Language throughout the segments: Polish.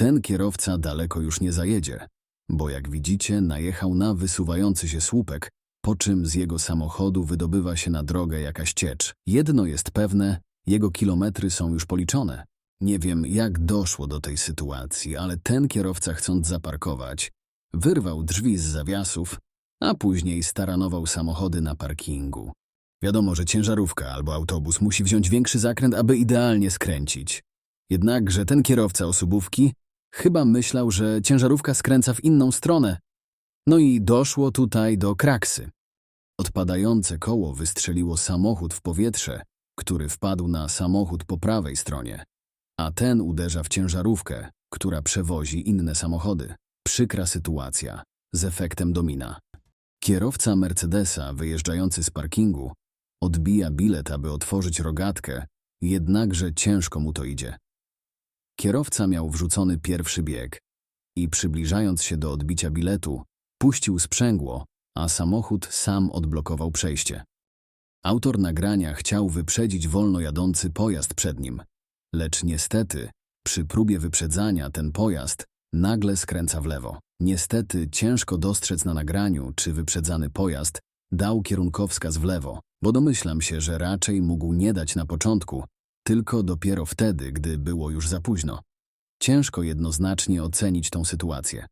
Ten kierowca daleko już nie zajedzie, bo jak widzicie, najechał na wysuwający się słupek, po czym z jego samochodu wydobywa się na drogę jakaś ciecz. Jedno jest pewne, jego kilometry są już policzone. Nie wiem, jak doszło do tej sytuacji, ale ten kierowca, chcąc zaparkować, wyrwał drzwi z zawiasów, a później staranował samochody na parkingu. Wiadomo, że ciężarówka albo autobus musi wziąć większy zakręt, aby idealnie skręcić. Jednakże ten kierowca osobówki chyba myślał, że ciężarówka skręca w inną stronę. No i doszło tutaj do kraksy. Odpadające koło wystrzeliło samochód w powietrze, który wpadł na samochód po prawej stronie, a ten uderza w ciężarówkę, która przewozi inne samochody. Przykra sytuacja, z efektem domina. Kierowca Mercedesa wyjeżdżający z parkingu odbija bilet, aby otworzyć rogatkę, jednakże ciężko mu to idzie. Kierowca miał wrzucony pierwszy bieg i przybliżając się do odbicia biletu, puścił sprzęgło, a samochód sam odblokował przejście. Autor nagrania chciał wyprzedzić wolno jadący pojazd przed nim, lecz niestety, przy próbie wyprzedzania ten pojazd nagle skręca w lewo. Niestety ciężko dostrzec na nagraniu, czy wyprzedzany pojazd dał kierunkowskaz w lewo, bo domyślam się, że raczej mógł nie dać na początku, tylko dopiero wtedy, gdy było już za późno. Ciężko jednoznacznie ocenić tą sytuację.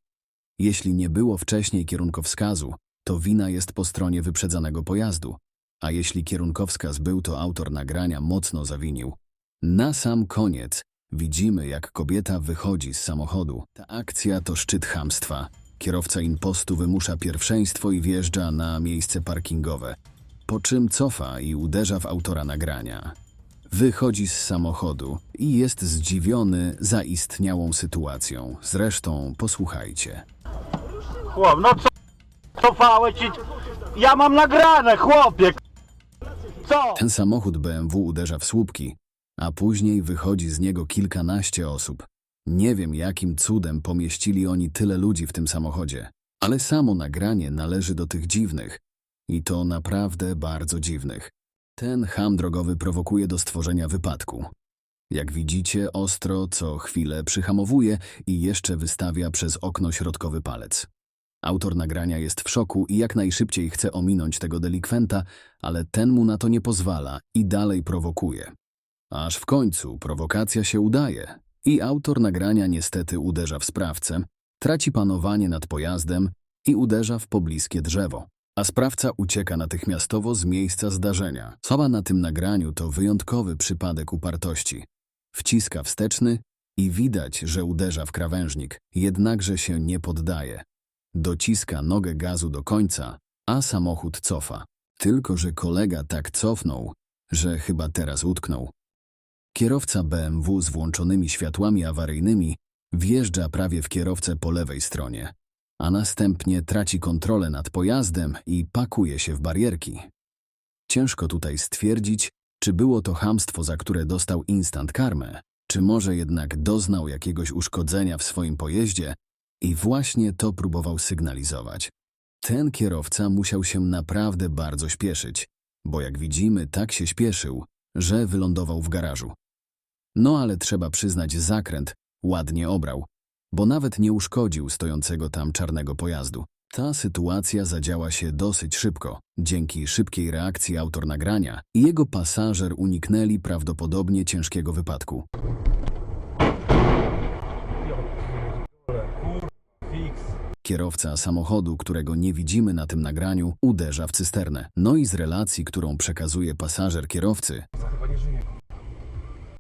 Jeśli nie było wcześniej kierunkowskazu, to wina jest po stronie wyprzedzanego pojazdu, a jeśli kierunkowskaz był, to autor nagrania mocno zawinił. Na sam koniec widzimy, jak kobieta wychodzi z samochodu. Ta akcja to szczyt chamstwa. Kierowca impostu wymusza pierwszeństwo i wjeżdża na miejsce parkingowe, po czym cofa i uderza w autora nagrania. Wychodzi z samochodu i jest zdziwiony zaistniałą sytuacją. Zresztą posłuchajcie. Chłop, no co? Cofałeś i... Ja mam nagrane, chłopie! Co? Ten samochód BMW uderza w słupki, a później wychodzi z niego kilkanaście osób. Nie wiem, jakim cudem pomieścili oni tyle ludzi w tym samochodzie, ale samo nagranie należy do tych dziwnych. I to naprawdę bardzo dziwnych. Ten ham drogowy prowokuje do stworzenia wypadku. Jak widzicie, ostro co chwilę przyhamowuje i jeszcze wystawia przez okno środkowy palec. Autor nagrania jest w szoku i jak najszybciej chce ominąć tego delikwenta, ale ten mu na to nie pozwala i dalej prowokuje. Aż w końcu prowokacja się udaje i autor nagrania niestety uderza w sprawcę, traci panowanie nad pojazdem i uderza w pobliskie drzewo. A sprawca ucieka natychmiastowo z miejsca zdarzenia. Słaba na tym nagraniu to wyjątkowy przypadek upartości. Wciska wsteczny i widać, że uderza w krawężnik, jednakże się nie poddaje. Dociska nogę gazu do końca, a samochód cofa. Tylko, że kolega tak cofnął, że chyba teraz utknął. Kierowca BMW z włączonymi światłami awaryjnymi wjeżdża prawie w kierowcę po lewej stronie, a następnie traci kontrolę nad pojazdem i pakuje się w barierki. Ciężko tutaj stwierdzić, czy było to hamstwo, za które dostał instant karmę, czy może jednak doznał jakiegoś uszkodzenia w swoim pojeździe i właśnie to próbował sygnalizować. Ten kierowca musiał się naprawdę bardzo śpieszyć, bo jak widzimy, tak się śpieszył, że wylądował w garażu. No ale trzeba przyznać, zakręt ładnie obrał, bo nawet nie uszkodził stojącego tam czarnego pojazdu. Ta sytuacja zadziała się dosyć szybko. Dzięki szybkiej reakcji autor nagrania i jego pasażer uniknęli prawdopodobnie ciężkiego wypadku. Kierowca samochodu, którego nie widzimy na tym nagraniu, uderza w cysternę. No i z relacji, którą przekazuje pasażer kierowcy,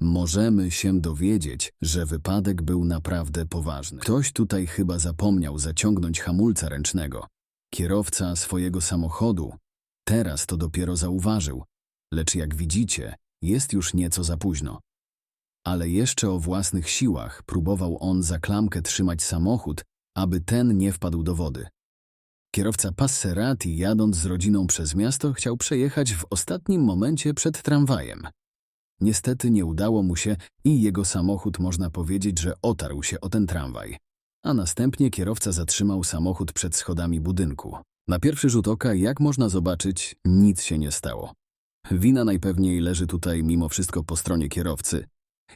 możemy się dowiedzieć, że wypadek był naprawdę poważny. Ktoś tutaj chyba zapomniał zaciągnąć hamulca ręcznego. Kierowca swojego samochodu teraz to dopiero zauważył, lecz jak widzicie, jest już nieco za późno. Ale jeszcze o własnych siłach próbował on za klamkę trzymać samochód, aby ten nie wpadł do wody. Kierowca Passerati, jadąc z rodziną przez miasto, chciał przejechać w ostatnim momencie przed tramwajem. Niestety nie udało mu się i jego samochód można powiedzieć, że otarł się o ten tramwaj. A następnie kierowca zatrzymał samochód przed schodami budynku. Na pierwszy rzut oka, jak można zobaczyć, nic się nie stało. Wina najpewniej leży tutaj mimo wszystko po stronie kierowcy,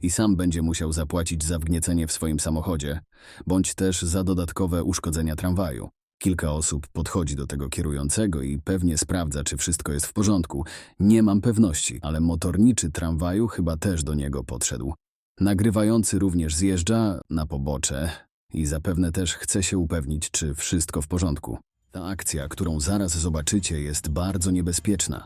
i sam będzie musiał zapłacić za wgniecenie w swoim samochodzie, bądź też za dodatkowe uszkodzenia tramwaju. Kilka osób podchodzi do tego kierującego i pewnie sprawdza, czy wszystko jest w porządku. Nie mam pewności, ale motorniczy tramwaju chyba też do niego podszedł. Nagrywający również zjeżdża na pobocze i zapewne też chce się upewnić, czy wszystko w porządku. Ta akcja, którą zaraz zobaczycie, jest bardzo niebezpieczna.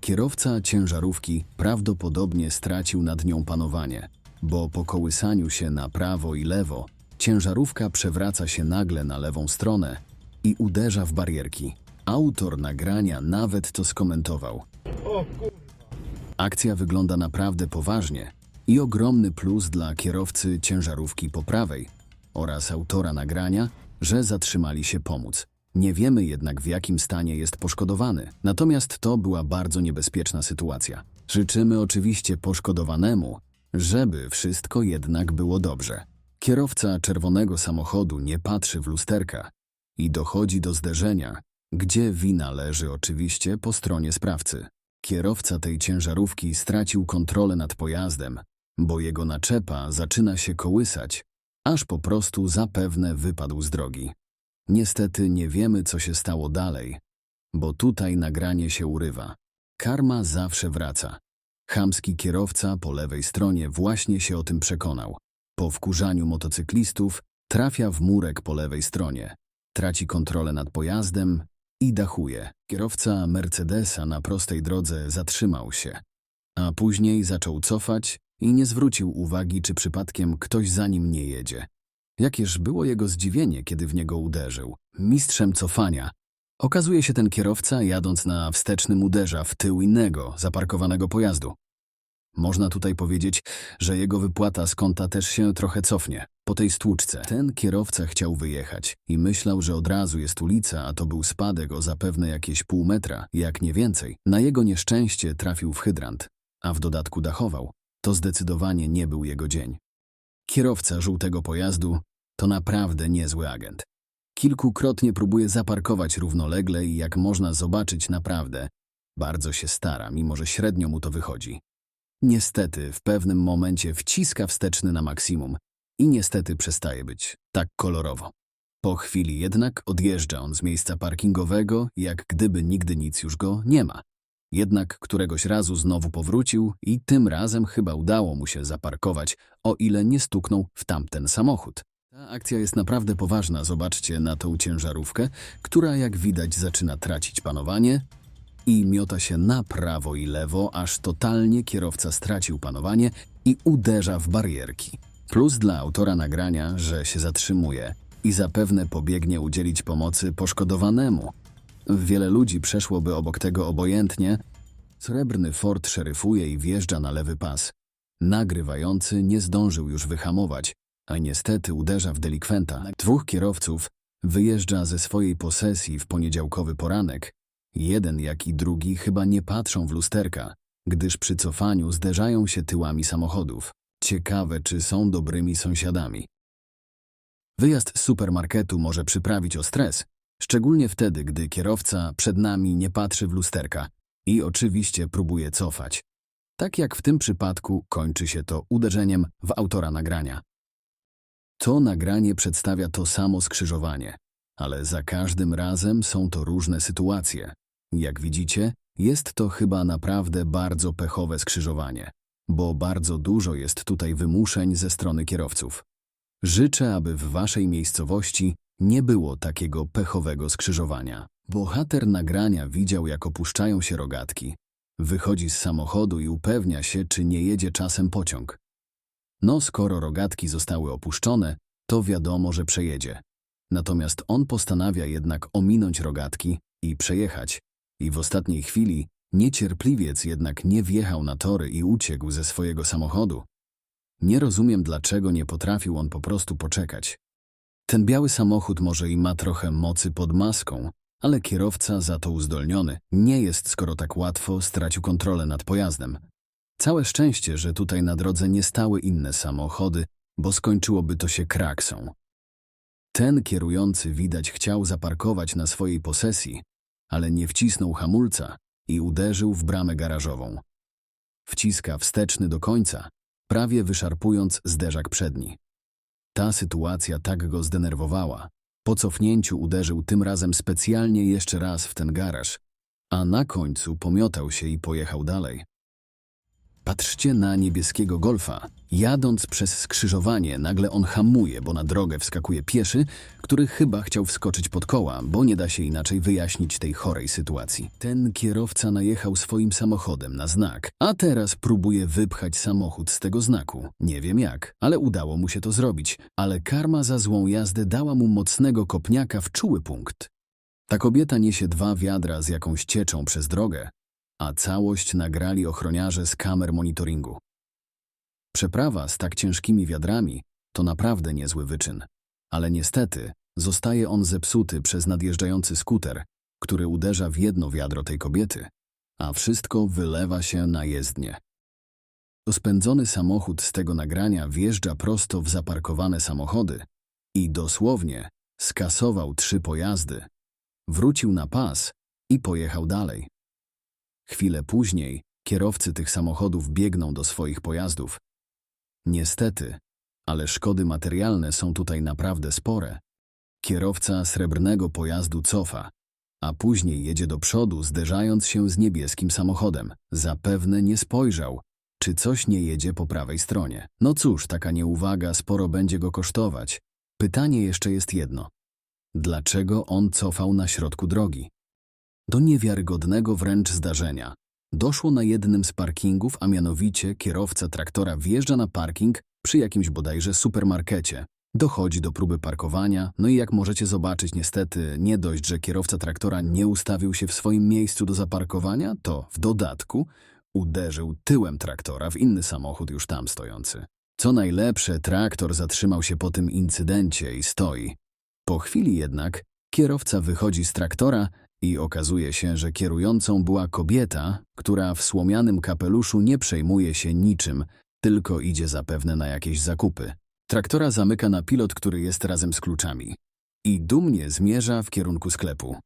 Kierowca ciężarówki prawdopodobnie stracił nad nią panowanie, bo po kołysaniu się na prawo i lewo ciężarówka przewraca się nagle na lewą stronę i uderza w barierki. Autor nagrania nawet to skomentował. Akcja wygląda naprawdę poważnie i ogromny plus dla kierowcy ciężarówki po prawej oraz autora nagrania, że zatrzymali się pomóc. Nie wiemy jednak w jakim stanie jest poszkodowany, natomiast to była bardzo niebezpieczna sytuacja. Życzymy oczywiście poszkodowanemu, żeby wszystko jednak było dobrze. Kierowca czerwonego samochodu nie patrzy w lusterka i dochodzi do zderzenia, gdzie wina leży oczywiście po stronie sprawcy. Kierowca tej ciężarówki stracił kontrolę nad pojazdem, bo jego naczepa zaczyna się kołysać, aż po prostu zapewne wypadł z drogi. Niestety nie wiemy, co się stało dalej, bo tutaj nagranie się urywa. Karma zawsze wraca. Chamski kierowca po lewej stronie właśnie się o tym przekonał. Po wkurzaniu motocyklistów trafia w murek po lewej stronie, traci kontrolę nad pojazdem i dachuje. Kierowca Mercedesa na prostej drodze zatrzymał się, a później zaczął cofać i nie zwrócił uwagi, czy przypadkiem ktoś za nim nie jedzie. Jakież było jego zdziwienie, kiedy w niego uderzył. Mistrzem cofania. Okazuje się ten kierowca, jadąc na wstecznym, uderza w tył innego, zaparkowanego pojazdu. Można tutaj powiedzieć, że jego wypłata z konta też się trochę cofnie. Po tej stłuczce ten kierowca chciał wyjechać i myślał, że od razu jest ulica, a to był spadek o zapewne jakieś pół metra, jak nie więcej. Na jego nieszczęście trafił w hydrant, a w dodatku dachował. To zdecydowanie nie był jego dzień. Kierowca żółtego pojazdu to naprawdę niezły agent. Kilkukrotnie próbuje zaparkować równolegle i jak można zobaczyć naprawdę, bardzo się stara, mimo że średnio mu to wychodzi. Niestety w pewnym momencie wciska wsteczny na maksimum i niestety przestaje być tak kolorowo. Po chwili jednak odjeżdża on z miejsca parkingowego, jak gdyby nigdy nic już go nie ma. Jednak któregoś razu znowu powrócił i tym razem chyba udało mu się zaparkować, o ile nie stuknął w tamten samochód. Ta akcja jest naprawdę poważna. Zobaczcie na tą ciężarówkę, która jak widać zaczyna tracić panowanie i miota się na prawo i lewo, aż totalnie kierowca stracił panowanie i uderza w barierki. Plus dla autora nagrania, że się zatrzymuje i zapewne pobiegnie udzielić pomocy poszkodowanemu. Wiele ludzi przeszłoby obok tego obojętnie. Srebrny Ford szeryfuje i wjeżdża na lewy pas. Nagrywający nie zdążył już wyhamować, a niestety uderza w delikwenta. Dwóch kierowców wyjeżdża ze swojej posesji w poniedziałkowy poranek. Jeden jak i drugi chyba nie patrzą w lusterka, gdyż przy cofaniu zderzają się tyłami samochodów. Ciekawe, czy są dobrymi sąsiadami. Wyjazd z supermarketu może przyprawić o stres, szczególnie wtedy, gdy kierowca przed nami nie patrzy w lusterka i oczywiście próbuje cofać. Tak jak w tym przypadku kończy się to uderzeniem w autora nagrania. To nagranie przedstawia to samo skrzyżowanie, ale za każdym razem są to różne sytuacje. Jak widzicie, jest to chyba naprawdę bardzo pechowe skrzyżowanie, bo bardzo dużo jest tutaj wymuszeń ze strony kierowców. Życzę, aby w waszej miejscowości nie było takiego pechowego skrzyżowania. Bohater nagrania widział, jak opuszczają się rogatki. Wychodzi z samochodu i upewnia się, czy nie jedzie czasem pociąg. No, skoro rogatki zostały opuszczone, to wiadomo, że przejedzie. Natomiast on postanawia jednak ominąć rogatki i przejechać. I w ostatniej chwili niecierpliwiec jednak nie wjechał na tory i uciekł ze swojego samochodu. Nie rozumiem, dlaczego nie potrafił on po prostu poczekać. Ten biały samochód może i ma trochę mocy pod maską, ale kierowca za to uzdolniony nie jest, skoro tak łatwo stracił kontrolę nad pojazdem. Całe szczęście, że tutaj na drodze nie stały inne samochody, bo skończyłoby to się kraksą. Ten kierujący widać chciał zaparkować na swojej posesji, ale nie wcisnął hamulca i uderzył w bramę garażową. Wciska wsteczny do końca prawie wyszarpując zderzak przedni. Ta sytuacja tak go zdenerwowała. Po cofnięciu uderzył tym razem specjalnie jeszcze raz w ten garaż, a na końcu pomiotał się i pojechał dalej. Patrzcie na niebieskiego golfa. Jadąc przez skrzyżowanie, nagle on hamuje, bo na drogę wskakuje pieszy, który chyba chciał wskoczyć pod koła, bo nie da się inaczej wyjaśnić tej chorej sytuacji. Ten kierowca najechał swoim samochodem na znak, a teraz próbuje wypchać samochód z tego znaku. Nie wiem jak, ale udało mu się to zrobić, ale karma za złą jazdę dała mu mocnego kopniaka w czuły punkt. Ta kobieta niesie dwa wiadra z jakąś cieczą przez drogę, a całość nagrali ochroniarze z kamer monitoringu. Przeprawa z tak ciężkimi wiadrami to naprawdę niezły wyczyn, ale niestety zostaje on zepsuty przez nadjeżdżający skuter, który uderza w jedno wiadro tej kobiety, a wszystko wylewa się na jezdnię. Rozpędzony samochód z tego nagrania wjeżdża prosto w zaparkowane samochody i dosłownie skasował trzy pojazdy, wrócił na pas i pojechał dalej. Chwilę później kierowcy tych samochodów biegną do swoich pojazdów. Niestety, ale szkody materialne są tutaj naprawdę spore. Kierowca srebrnego pojazdu cofa, a później jedzie do przodu, zderzając się z niebieskim samochodem. Zapewne nie spojrzał, czy coś nie jedzie po prawej stronie. No cóż, taka nieuwaga sporo będzie go kosztować. Pytanie jeszcze jest jedno. Dlaczego on cofał na środku drogi? Do niewiarygodnego wręcz zdarzenia. Doszło na jednym z parkingów, a mianowicie kierowca traktora wjeżdża na parking przy jakimś bodajże supermarkecie. Dochodzi do próby parkowania, no i jak możecie zobaczyć, niestety nie dość, że kierowca traktora nie ustawił się w swoim miejscu do zaparkowania, to w dodatku uderzył tyłem traktora w inny samochód już tam stojący. Co najlepsze, traktor zatrzymał się po tym incydencie i stoi. Po chwili jednak kierowca wychodzi z traktora i okazuje się, że kierującą była kobieta, która w słomianym kapeluszu nie przejmuje się niczym, tylko idzie zapewne na jakieś zakupy. Traktora zamyka na pilot, który jest razem z kluczami. I dumnie zmierza w kierunku sklepu.